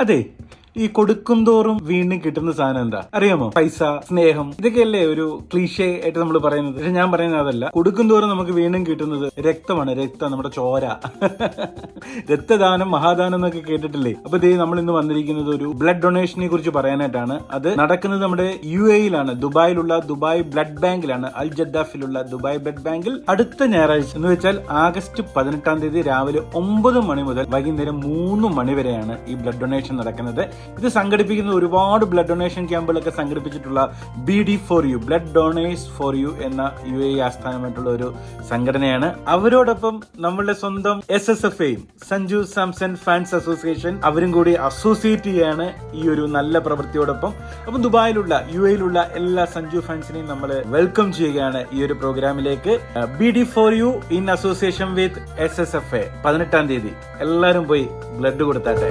അതെ ഈ കൊടുക്കും തോറും വീണ്ടും കിട്ടുന്ന സാധനം എന്താ? അറിയാമോ? പൈസ സ്നേഹം ഇതൊക്കെയല്ലേ ഒരു ക്ലീഷേ ആയിട്ട് നമ്മൾ പറയുന്നത്. പക്ഷെ ഞാൻ പറയുന്നത് അതല്ല. കൊടുക്കും തോറും നമുക്ക് വീണ്ടും കിട്ടുന്നത് രക്തമാണ്. രക്തം നമ്മുടെ ചോര. രക്തദാനം മഹാദാനം എന്നൊക്കെ കേട്ടിട്ടില്ലേ? അപ്പൊ ദേ നമ്മൾ ഇന്ന് വന്നിരിക്കുന്നത് ഒരു ബ്ലഡ് ഡൊണേഷനെ കുറിച്ച് പറയാനായിട്ടാണ്. അത് നടക്കുന്നത് നമ്മുടെ യു എയിലാണ്. ദുബായിലുള്ള ദുബായ് ബ്ലഡ് ബാങ്കിലാണ്. അൽ ജദ്ദാഫിലുള്ള ദുബായ് ബ്ലഡ് ബാങ്കിൽ അടുത്ത ഞായറാഴ്ച. എന്ന് വെച്ചാൽ ആഗസ്റ്റ് പതിനെട്ടാം തീയതി രാവിലെ ഒമ്പത് മണി മുതൽ വൈകുന്നേരം മൂന്ന് മണി വരെയാണ് ഈ ബ്ലഡ് ഡൊണേഷൻ നടക്കുന്നത്. ഇത് സംഘടിപ്പിക്കുന്നത് ഒരുപാട് ബ്ലഡ് ഡൊണേഷൻ ക്യാമ്പുകളൊക്കെ സംഘടിപ്പിച്ചിട്ടുള്ള B D four U blood donors for U എന്ന യു എ ആസ്ഥാനമായിട്ടുള്ള ഒരു സംഘടനയാണ്. അവരോടൊപ്പം നമ്മളുടെ സ്വന്തം എസ് എസ് എഫ് എയും സഞ്ജു സാംസൺ ഫാൻസ് അസോസിയേഷൻ അവരും കൂടി അസോസിയേറ്റ് ചെയ്യാണ് ഈ ഒരു നല്ല പ്രവൃത്തിയോടൊപ്പം. അപ്പം ദുബായിലുള്ള യു എയിലുള്ള എല്ലാ സഞ്ജു ഫാൻസിനെയും നമ്മൾ വെൽക്കം ചെയ്യുകയാണ് ഈ ഒരു പ്രോഗ്രാമിലേക്ക്. B D four U in association with S S F A പതിനെട്ടാം തീയതി. എല്ലാവരും പോയി ബ്ലഡ് കൊടുത്താട്ടെ.